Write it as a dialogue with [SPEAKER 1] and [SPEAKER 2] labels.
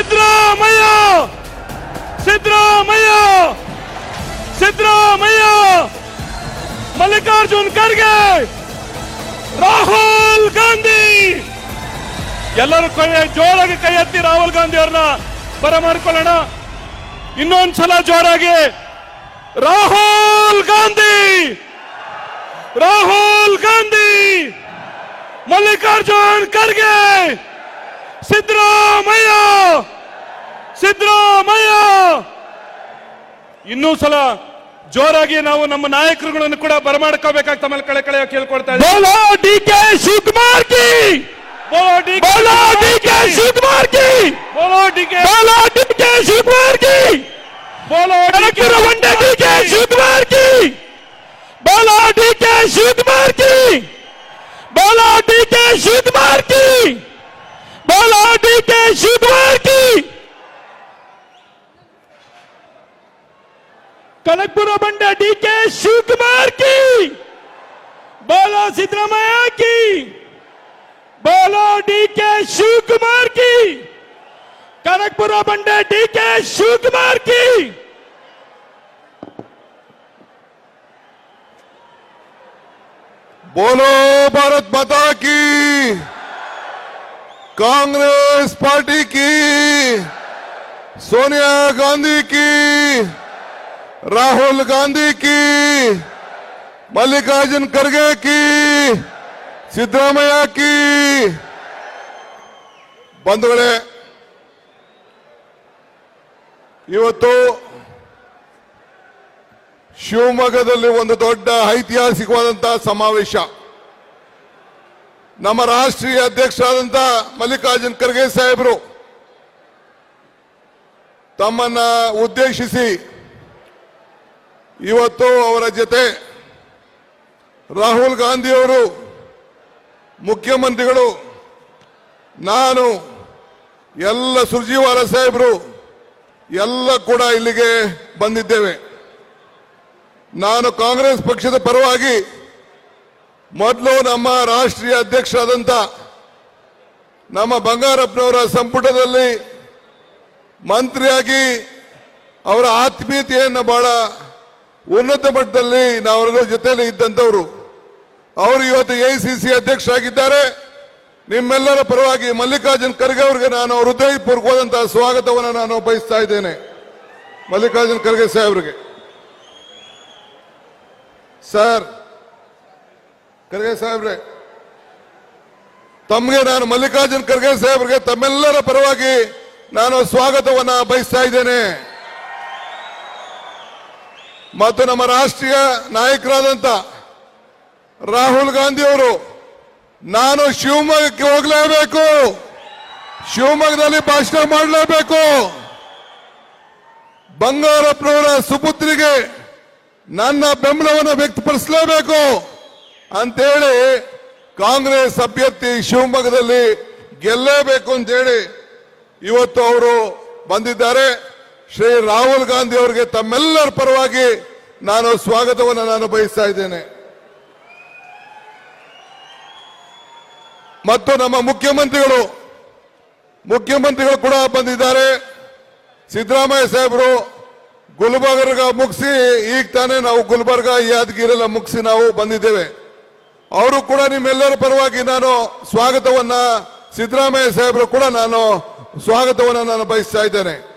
[SPEAKER 1] ಸಿದ್ದರಾಮಯ್ಯ! ಸಿದ್ದರಾಮಯ್ಯ! ಸಿದ್ದರಾಮಯ್ಯ! ಮಲ್ಲಿಕಾರ್ಜುನ್ ಖರ್ಗೆ! ರಾಹುಲ್ ಗಾಂಧಿ! ಎಲ್ಲರೂ ಕೈ ಜೋರಾಗಿ ಕೈ ಎತ್ತಿ ರಾಹುಲ್ ಗಾಂಧಿ ಅವ್ರನ್ನ ಬರಮಾಡ್ಕೊಳ್ಳೋಣ ಇನ್ನೊಂದ್ಸಲ ಜೋರಾಗಿ. ರಾಹುಲ್ ಗಾಂಧಿ! ರಾಹುಲ್ ಗಾಂಧಿ! ಮಲ್ಲಿಕಾರ್ಜುನ್ ಖರ್ಗೆ! ಸಿದ್ದರಾಮಯ್ಯ! ಸಿದ್ದರಾಮಯ್ಯ! ಇನ್ನೂ ಸಲ ಜೋರಾಗಿ ನಾವು ನಮ್ಮ ನಾಯಕರುಗಳನ್ನು ಕೂಡ ಬರಮಾಡ್ಕೋಬೇಕಾಗ್ತ ಮೇಲೆ ಕಳೆ ಕಳೆಯ ಕೇಳ್ಕೊಳ್ತಾ ಇದ್ದೀವಿ.
[SPEAKER 2] कनकपुर बंडे डीके शिवकुमार की। बोलो सिद्धरामैया की। बोलो डीके शिवकुमार की। कनकपुर बंडे डीके शिवकुमार की।
[SPEAKER 3] बोलो भारत माता की। कांग्रेस पार्टी की। सोनिया गांधी की। राहुल गांधी की मल्लिकार्जुन खड़गे की ಸಿದ್ದರಾಮಯ್ಯ ಕಿ ಬಂಧುಗಳೇ ಇವತ್ತು ಶಿವಮೊಗ್ಗದಲ್ಲಿ ಒಂದು ದೊಡ್ಡ ಐತಿಹಾಸಿಕವಾದಂತಹ ಸಮಾವೇಶ ನಮ್ಮ ರಾಷ್ಟ್ರೀಯ ಅಧ್ಯಕ್ಷರಾದಂಥ ಮಲ್ಲಿಕಾರ್ಜುನ್ ಖರ್ಗೆ ಸಾಹೇಬರು ತಮ್ಮನ್ನ ಉದ್ದೇಶಿಸಿ ಇವತ್ತು ಅವರ ಜೊತೆ ರಾಹುಲ್ ಗಾಂಧಿಯವರು ಮುಖ್ಯಮಂತ್ರಿಗಳು, ನಾನು, ಎಲ್ಲ ಸುರ್ಜಿವಾಲ ಸಾಹೇಬರು, ಎಲ್ಲ ಕೂಡ ಇಲ್ಲಿಗೆ ಬಂದಿದ್ದೇವೆ. ನಾನು ಕಾಂಗ್ರೆಸ್ ಪಕ್ಷದ ಪರವಾಗಿ ಮೊದಲು ನಮ್ಮ ರಾಷ್ಟ್ರೀಯ ಅಧ್ಯಕ್ಷರಾದಂಥ ನಮ್ಮ ಬಂಗಾರಪ್ಪನವರ ಸಂಪುಟದಲ್ಲಿ ಮಂತ್ರಿಯಾಗಿ ಅವರ ಆತ್ಮೀಯತೆಯನ್ನು ಬಹಳ ಉನ್ನತ ಮಟ್ಟದಲ್ಲಿ ನಾವೆಲ್ಲರ ಜೊತೆಯಲ್ಲಿ ಇದ್ದಂಥವರು. ಅವರು ಇವತ್ತು ಎ ಸಿ ಅಧ್ಯಕ್ಷರಾಗಿದ್ದಾರೆ. ನಿಮ್ಮೆಲ್ಲರ ಪರವಾಗಿ ಮಲ್ಲಿಕಾರ್ಜುನ್ ಖರ್ಗೆ ಅವರಿಗೆ ನಾನು ಹೃದಯಪೂರ್ವಕವಾದಂತಹ ಸ್ವಾಗತವನ್ನು ನಾನು ಬಯಸ್ತಾ ಇದ್ದೇನೆ. ಮಲ್ಲಿಕಾರ್ಜುನ್ ಖರ್ಗೆ ಸಾಹೇಬ್ರಿಗೆ. ಸರ್, ಖರ್ಗೆ ಸಾಹೇಬ್ರೆ, ತಮಗೆ ನಾನು ಮಲ್ಲಿಕಾರ್ಜುನ್ ಖರ್ಗೆ ಸಾಹೇಬ್ರಿಗೆ ತಮ್ಮೆಲ್ಲರ ಪರವಾಗಿ ನಾನು ಸ್ವಾಗತವನ್ನು ಬಯಸ್ತಾ ಇದ್ದೇನೆ. ಮತ್ತು ನಮ್ಮ ರಾಷ್ಟ್ರೀಯ ನಾಯಕರಾದಂತ ರಾಹುಲ್ ಗಾಂಧಿ ಅವರು, ನಾನು ಶಿವಮೊಗ್ಗಕ್ಕೆ ಹೋಗಲೇಬೇಕು. ಶಿವಮೊಗ್ಗದಲ್ಲಿ ಭಾಷಣ ಮಾಡಲೇಬೇಕು. ಬಂಗಾರಪ್ಪನವರ ಸುಪುತ್ರಿಗೆ ನನ್ನ ಬೆಂಬಲವನ್ನು ವ್ಯಕ್ತಪಡಿಸಲೇಬೇಕು ಅಂತೇಳಿ ಕಾಂಗ್ರೆಸ್ ಅಭ್ಯರ್ಥಿ ಶಿವಮೊಗ್ಗದಲ್ಲಿ ಗೆಲ್ಲೇಬೇಕು ಅಂತೇಳಿ ಇವತ್ತು ಅವರು ಬಂದಿದ್ದಾರೆ. ಶ್ರೀ ರಾಹುಲ್ ಗಾಂಧಿ ಅವರಿಗೆ ತಮ್ಮೆಲ್ಲರ ಪರವಾಗಿ ನಾನು ಸ್ವಾಗತವನ್ನು ನಾನು ಬಯಸ್ತಾ ಇದ್ದೇನೆ. ಮತ್ತು ನಮ್ಮ ಮುಖ್ಯಮಂತ್ರಿಗಳು ಮುಖ್ಯಮಂತ್ರಿಗಳು ಕೂಡ ಬಂದಿದ್ದಾರೆ. ಸಿದ್ದರಾಮಯ್ಯ ಸಾಹೇಬರು ಗುಲ್ಬರ್ಗ ಮುಗಿಸಿ, ಈಗ ತಾನೇ ನಾವು ಗುಲ್ಬರ್ಗ ಯಾದಗಿರೆಲ್ಲ ಮುಗಿಸಿ ನಾವು ಬಂದಿದ್ದೇವೆ. ಅವರು ಕೂಡ ನಿಮ್ಮೆಲ್ಲರ ಪರವಾಗಿ ನಾನು ಸ್ವಾಗತವನ್ನ, ಸಿದ್ದರಾಮಯ್ಯ ಸಾಹೇಬರು ಕೂಡ ನಾನು ಸ್ವಾಗತವನ್ನ ನಾನು ಬಯಸ್ತಾ ಇದ್ದೇನೆ.